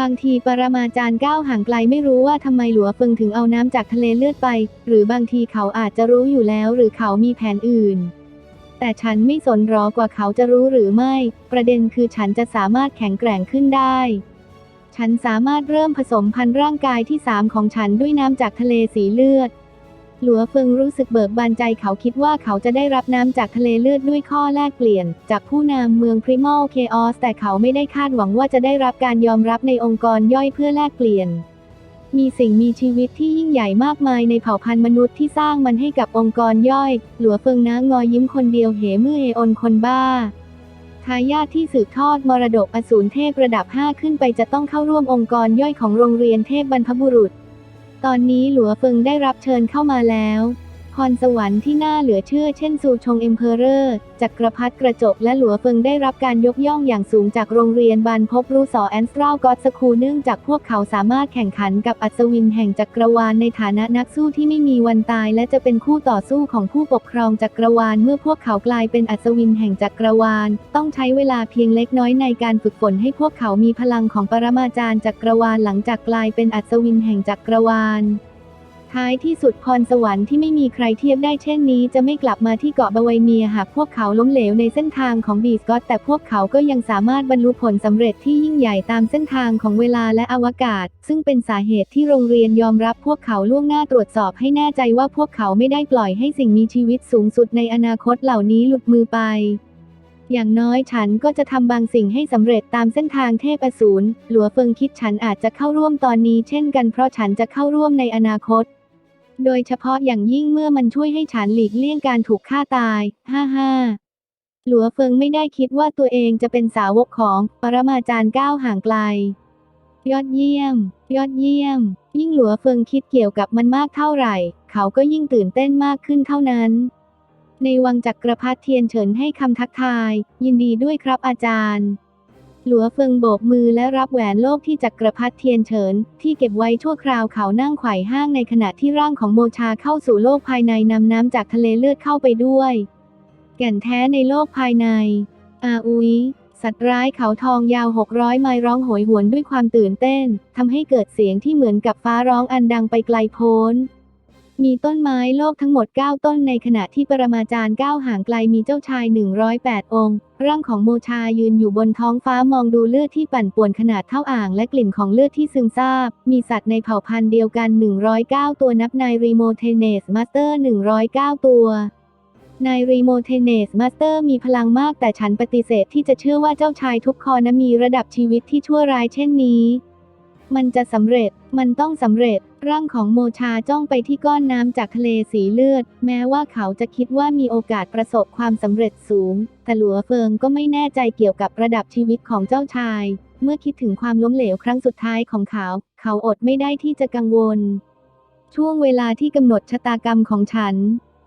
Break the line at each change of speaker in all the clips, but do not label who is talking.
บางทีปรมาจารย์ก้าวห่างไกลไม่รู้ว่าทำไมหลัวเฟิงถึงเอาน้ำจากทะเลเลือดไป หรือบางทีเขาอาจจะรู้อยู่แล้วหรือเขามีแผนอื่น แต่ฉันไม่สนรอกว่าเขาจะรู้หรือไม่ ประเด็นคือฉันจะสามารถแข็งแกร่งขึ้นได้ ฉันสามารถเริ่มผสมพันธุ์ร่างกายที่สามของฉันด้วยน้ำจากทะเลสีเลือด หลัวเฟิงรู้สึกเบิกบานใจเขาคิดว่าเขาจะได้รับน้ำจากทะเลเลือดด้วยข้อแลกเปลี่ยน จากผู้นำเมืองพริมอลเคออสแต่เขาไม่ได้คาดหวังว่าจะได้รับการยอมรับในองค์กรย่อยเพื่อแลกเปลี่ยน มีสิ่งมีชีวิตที่ยิ่งใหญ่มากมายในเผ่าพันธุ์มนุษย์ที่สร้างมันให้กับองค์กรย่อย หลัวเฟิงนะงอยิ้มคนเดียวเหเมื่อเออนคนบ้าทายาทที่สืบทอดมรดกอสูรเทพระดับ 5 ขึ้นไปจะต้องเข้าร่วมองค์กรย่อยของโรงเรียนเทพบรรพบุรุษ ตอนนี้หลัวเฟิงได้รับเชิญเข้ามาแล้ว พรสวรรค์ที่น่าเหลือเชื่อเช่นซูชงเอ็มเพอเรอร์จักรพรรดิกระจกและหลัวเฟิงได้รับการยกย่องอย่างสูงจากโรงเรียนบานพบรูสอแอนสตราวกอสคูเนื่องจากพวกเขาสามารถแข่งขันกับอัศวินแห่งจักรวาลในฐานะนักสู้ที่ไม่มีวันตาย และจะเป็นคู่ต่อสู้ของผู้ปกครองจักรวาลเมื่อพวกเขากลายเป็นอัศวินแห่งจักรวาล ต้องใช้เวลาเพียงเล็กน้อยในการฝึกฝนให้พวกเขามีพลังของปรมาจารย์จักรวาลหลังจากกลายเป็นอัศวินแห่งจักรวาล ท้ายที่สุดพรสวรรค์ที่ไม่มีใครเทียบได้เช่นนี้จะไม่กลับมาที่เกาะบาวายเมียหากพวกเขาล้มเหลวในเส้นทางของบีสกอตแต่พวกเขาก็ยังสามารถบรรลุผลสำเร็จที่ยิ่งใหญ่ตามเส้นทางของเวลาและอวกาศ ซึ่งเป็นสาเหตุที่โรงเรียนยอมรับพวกเขาล่วงหน้าตรวจสอบให้แน่ใจว่าพวกเขาไม่ได้ปล่อยให้สิ่งมีชีวิตสูงสุดในอนาคตเหล่านี้หลุดมือไปอย่างน้อยฉันก็จะทำบางสิ่งให้สำเร็จตามเส้นทางเทพอสูรหลัวเฟิงคิดฉันอาจจะเข้าร่วมตอนนี้เช่นกันเพราะฉันจะเข้าร่วมในอนาคต โดยเฉพาะอย่างยิ่งเมื่อมันช่วยให้ฉันหลีกเลี่ยงการถูกฆ่าตาย ฮ่าฮ่าหลัวเฟิงไม่ได้คิดว่าตัวเองจะเป็นสาวกของปรมาจารย์ก้าวห่างไกล ยอดเยี่ยม ยอดเยี่ยม ยิ่งหลัวเฟิงคิดเกี่ยวกับมันมากเท่าไหร่ เขาก็ยิ่งตื่นเต้นมากขึ้นเท่านั้น ในวังจักรพรรดิเทียนเฉินให้คำทักทาย ยินดีด้วยครับอาจารย์ หลัวเฟิงโบกมือและรับแหวนโลกที่จักรพรรดิเทียนเฉิน ที่เก็บไว้ชั่วคราวเขานั่งไขว่ห้างในขณะที่ร่างของโมชาเข้าสู่โลกภายในนำน้ำจากทะเลเลือดเข้าไปด้วย แก่นแท้ในโลกภายใน อาอุยสัตว์ร้ายเขาทองยาว 600 ไมล์ร้องโหยหวนด้วยความตื่นเต้นทำให้เกิดเสียงที่เหมือนกับฟ้าร้องอันดังไปไกลโพ้น มีต้นไม้โลกทั้งหมด 9 ต้นในขณะที่ปรมาจารย์ก้าห่างไกลมีเจ้าชาย 108 องค์ ร่างของโมชายืนอยู่บนท้องฟ้ามองดูเลือดที่ปั่นป่วนขนาดเท่าอ่างและกลิ่นของเลือดที่ซึมซาบ มีสัตว์ในเผ่าพันธุ์เดียวกัน 109 ตัวนับในรีโมเทเนสมาสเตอร์ 109 ตัวนายรีโมเทเนสมาสเตอร์มีพลังมากแต่ฉันปฏิเสธที่จะเชื่อว่าเจ้าชายทุกคอนะมีระดับชีวิตที่ชั่วร้ายเช่นนี้ มันจะสำเร็จ มันต้องสำเร็จ ร่างของโมชาจ้องไปที่ก้อนน้ำจากทะเลสีเลือด แม้ว่าเขาจะคิดว่ามีโอกาสประสบความสำเร็จสูง แต่หลัวเฟิงก็ไม่แน่ใจเกี่ยวกับระดับชีวิตของเจ้าชาย เมื่อคิดถึงความล้มเหลวครั้งสุดท้ายของเขา เขาอดไม่ได้ที่จะกังวล ช่วงเวลาที่กำหนดชะตากรรมของฉัน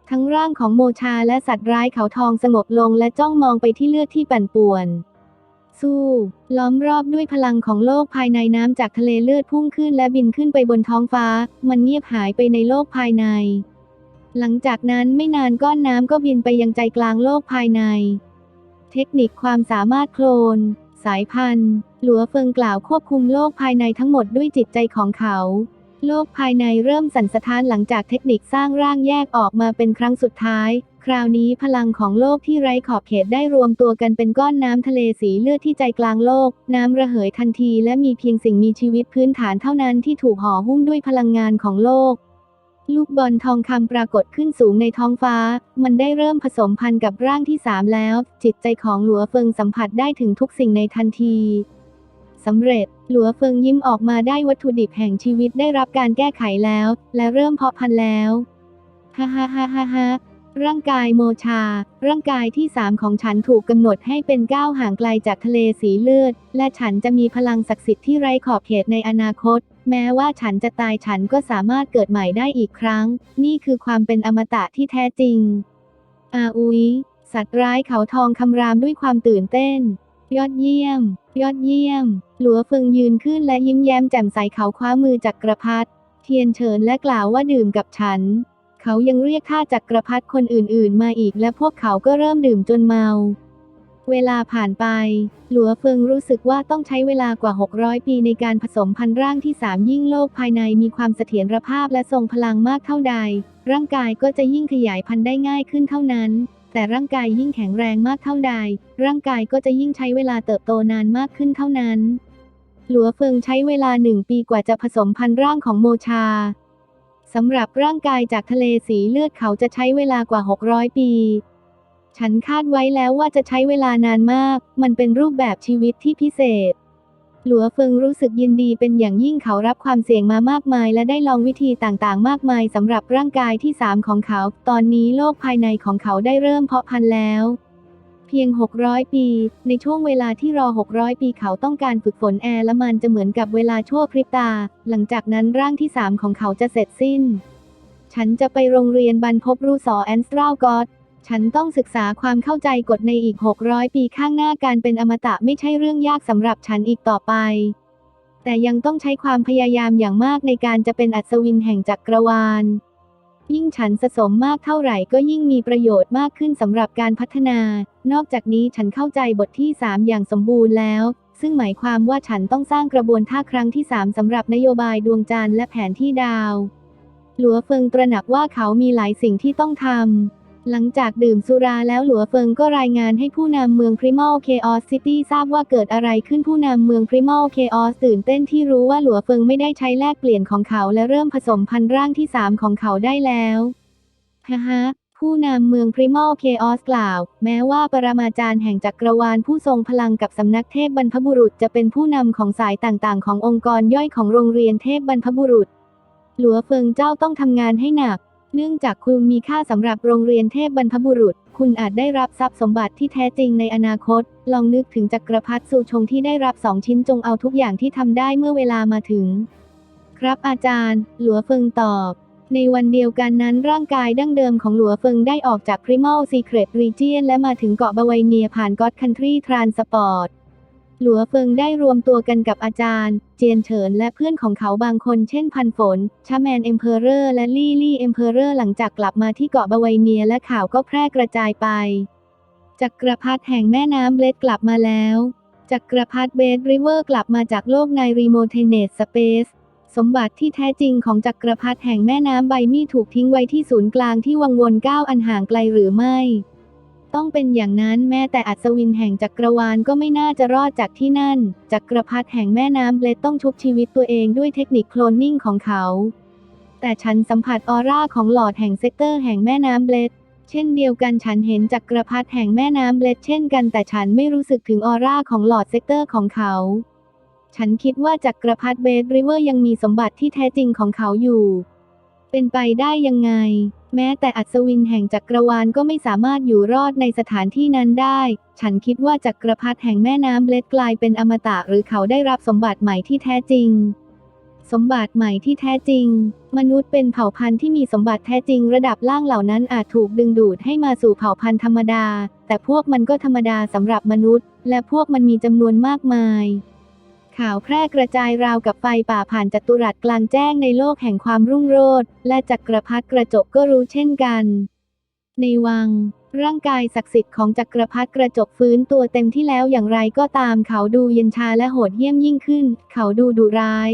ทั้งร่างของโมชาและสัตว์ร้ายเขาทองสงบลงและจ้องมองไปที่เลือดที่ปั่นป่วน สู้ ล้อมรอบด้วยพลังของโลกภายในน้ำจากทะเลเลือดพุ่งขึ้นและบินขึ้นไปบนท้องฟ้า มันเงียบหายไปในโลกภายใน หลังจากนั้นไม่นานก้อนน้ำก็บินไปยังใจกลางโลกภายใน เทคนิคความสามารถโคลน สายพันธุ์ หลัวเฟิงกล่าวควบคุมโลกภายในทั้งหมดด้วยจิตใจของเขาโลกภายในเริ่มสั่นสะท้านหลังจากเทคนิคสร้างร่างแยกออกมาเป็นครั้งสุดท้าย คราวนี้พลังของโลกที่ไร้ขอบเขตได้รวมตัวกันเป็นก้อนน้ำทะเลสีเลือดที่ใจกลางโลก น้ำระเหยทันทีและมีเพียงสิ่งมีชีวิตพื้นฐานเท่านั้นที่ถูกห่อหุ้มด้วยพลังงานของโลก ลูกบอลทองคำปรากฏขึ้นสูงในท้องฟ้า มันได้เริ่มผสมพันธุ์กับร่างที่สามแล้ว จิตใจของหลัวเฟิงสัมผัสได้ถึงทุกสิ่งในทันทีสำเร็จ หลัวเฟิงยิ้มออกมาได้วัตถุดิบแห่งชีวิตได้รับการแก้ไขแล้ว และเริ่มเพาะพันธุ์แล้วฮ่าฮ่าฮ่าฮ่า ร่างกายโมชา ร่างกายที่สามของฉันถูกกำหนดให้เป็นก้าวห่างไกลจากทะเลสีเลือด และฉันจะมีพลังศักดิ์สิทธิ์ที่ไร้ขอบเขตในอนาคต แม้ว่าฉันจะตายฉันก็สามารถเกิดใหม่ได้อีกครั้ง นี่คือความเป็นอมตะที่แท้จริง อาอุยสัตว์ร้ายเขาทองคำรามด้วยความตื่นเต้น ยอดเยี่ยม ยอดเยี่ยม หลัวเฟิงยืนขึ้นและยิ้มแย้มแจ่มใสเขาคว้ามือจักกระพรรดิเทียนเฉินและกล่าวว่าดื่มกับฉัน เขายังเรียกข้าจักกรพรรดิคนอื่นๆ มาอีก และพวกเขาก็เริ่มดื่มจนเมา เวลาผ่านไป หลัวเฟิงรู้สึกว่าต้องใช้เวลากว่า 600 ปีในการผสมพันธุ์ร่างที่ 3 ยิ่งโลกภายในมีความเสถียรภาพและทรงพลังมากเท่าใด ร่างกายก็จะยิ่งขยายพันธุ์ได้ง่ายขึ้นเท่านั้น แต่ร่างกายยิ่งแข็งแรงมากเท่าใด ร่างกายก็จะยิ่งใช้เวลาเติบโตนานมากขึ้นเท่านั้น หลัวเฟิงใช้เวลาหนึ่งปีกว่าจะผสมพันธุ์ร่างของโมชา สำหรับร่างกายจากทะเลสีเลือดเขาจะใช้เวลากว่า 600 ปี ฉันคาดไว้แล้วว่าจะใช้เวลานานมาก มันเป็นรูปแบบชีวิตที่พิเศษ หลัวเฟิงรู้สึกยินดีเป็นอย่างยิ่งเขารับความเสี่ยงมามากมาย และได้ลองวิธีต่างๆ มากมายสำหรับร่างกายที่3ของเขา ตอนนี้โลกภายในของเขาได้เริ่มเพาะพันธุ์แล้ว เพียง 600 ปี ในช่วงเวลาที่รอ 600 ปีเขาต้องการฝึกฝนแอร์ละมันจะเหมือนกับเวลาชั่วพริบตา หลังจากนั้นร่างที่ 3 ของเขาจะเสร็จสิ้น ฉันจะไปโรงเรียนบรรพบรูสอแอนสตรากอดฉันต้องศึกษาความเข้าใจกฎในอีก 600 ปีข้างหน้าการเป็นอมตะไม่ใช่เรื่องยากสำหรับฉันอีกต่อไป แต่ยังต้องใช้ความพยายามอย่างมากในการจะเป็นอัศวินแห่งจักรวาล ยิ่งฉันสะสมมากเท่าไหร่ก็ยิ่งมีประโยชน์มากขึ้นสำหรับการพัฒนา นอกจากนี้ฉันเข้าใจบทที่ 3 อย่างสมบูรณ์แล้ว ซึ่งหมายความว่าฉันต้องสร้างกระบวนท่าครั้งที่ 3สำหรับนโยบายดวงจันทร์และแผนที่ดาว หลัวเฟิงตระหนักว่าเขามีหลายสิ่งที่ต้องทำ หลังจากดื่มสุราแล้วหลัวเฟิงก็รายงานให้ผู้นำเมือง Primal Chaos City ทราบว่าเกิดอะไรขึ้นผู้นำเมือง Primal Chaos ตื่นเต้นที่รู้ว่าหลัวเฟิงไม่ได้ใช้แลกเปลี่ยนของเขาและเริ่มผสมพันธุ์ร่างที่ 3 ของเขาได้แล้วฮ่าฮะผู้นำเมือง Primal Chaos กล่าว แม้ว่าปรมาจารย์แห่งจักรวาลผู้ทรงพลังกับสำนักเทพบรรพบุรุษจะเป็นผู้นำของสายต่างๆ ขององค์กรย่อยของโรงเรียนเทพบรรพบุรุษ หลัวเฟิงเจ้าต้องทำงานให้หนัก เนื่องจากคุณมีค่าสำหรับโรงเรียนเทพบรรพบุรุษ คุณอาจได้รับทรัพย์สมบัติที่แท้จริงในอนาคต ลองนึกถึงจักรพรรดิสู่ชงที่ได้รับสองชิ้นจงเอาทุกอย่างที่ทำได้เมื่อเวลามาถึง ครับอาจารย์ หลัวเฟิงตอบ ในวันเดียวกันนั้นร่างกายดั้งเดิมของหลัวเฟิงได้ออกจาก Primal Secret Region และมาถึงเกาะบาวายเนียผ่าน God Country Transport หลัวเฟิงได้รวมตัวกันกับอาจารย์ เจียนเฉินและเพื่อนของเขาบางคนเช่นพันฝน ชาแมนเอ็มเพอเรอร์และลี่ลี่เอ็มเพอเรอร์หลังจากกลับมาที่เกาะบาวายเนียและข่าวก็แพร่กระจายไป จักรพรรดิแห่งแม่น้ำเบลดกลับมาแล้วจักรพรรดิเบดริเวอร์กลับมาจากโลกในรีโมเทเนตสเปซสมบัติที่แท้จริงของจักรพรรดิแห่งแม่น้ำใบมีถูกทิ้งไว้ที่ศูนย์กลางที่วังวนก้าวอันห่างไกลหรือไม่ ต้องเป็นอย่างนั้นแม้แต่อัศวินแห่งจักรวาลก็ไม่น่าจะรอดจากที่นั่น จักรพรรดิแห่งแม่น้ำเบลดต้องชุบชีวิตตัวเองด้วยเทคนิคโคลนนิ่งของเขา แต่ฉันสัมผัสออร่าของหลอดแห่งเซกเตอร์แห่งแม่น้ำเบลดเช่นเดียวกันฉันเห็นจักรพรรดิแห่งแม่น้ำเบลดเช่นกันแต่ฉันไม่รู้สึกถึงออร่าของหลอดเซกเตอร์ของเขา ฉันคิดว่าจักรพรรดิเบดริเวอร์ยังมีสมบัติที่แท้จริงของเขาอยู่ เป็นไปได้ยังไง แม้แต่อัศวินแห่งจักรวาลก็ไม่สามารถอยู่รอดในสถานที่นั้นได้ ฉันคิดว่าจักรพรรดิแห่งแม่น้ำเบลดกลายเป็นอมตะหรือเขาได้รับสมบัติใหม่ที่แท้จริง สมบัติใหม่ที่แท้จริง มนุษย์เป็นเผ่าพันธุ์ที่มีสมบัติแท้จริง ระดับล่างเหล่านั้นอาจถูกดึงดูดให้มาสู่เผ่าพันธุ์ธรรมดา แต่พวกมันก็ธรรมดาสำหรับมนุษย์ และพวกมันมีจำนวนมากมาย ข่าวแพร่กระจายราวกับไฟป่าผ่านจัตุรัสกลางแจ้งในโลกแห่งความรุ่งโรจน์และจักรพรรดิกระจกก็รู้เช่นกัน ในวัง ร่างกายศักดิ์สิทธิ์ของจักรพรรดิกระจกฟื้นตัวเต็มที่แล้วอย่างไรก็ตามเขาดูเย็นชาและโหดเยี่ยมยิ่งขึ้น เขาดูดุร้าย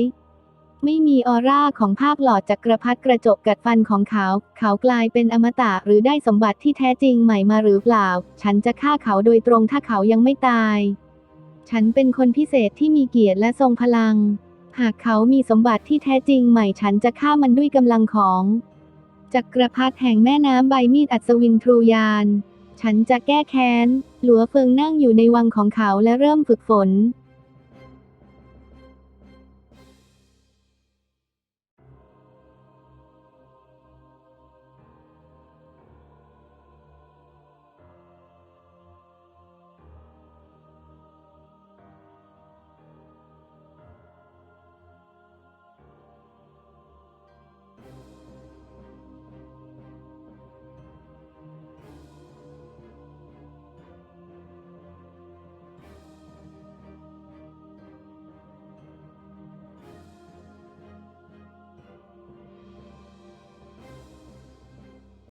ไม่มีออร่าของภาคหลอดจักรพรรดิกระจกกัดฟันของเขา เขากลายเป็นอมตะหรือได้สมบัติที่แท้จริงใหม่มาหรือเปล่า ฉันจะฆ่าเขาโดยตรงถ้าเขายังไม่ตาย ฉันเป็นคนพิเศษที่มีเกียรติและทรงพลัง หากเขามีสมบัติที่แท้จริงใหม่ฉันจะฆ่ามันด้วยกำลังของจักรพรรดิแห่งแม่น้ำใบมีดอัศวินทรูยาน ฉันจะแก้แค้น หลัวเฟิงนั่งอยู่ในวังของเขาและเริ่มฝึกฝน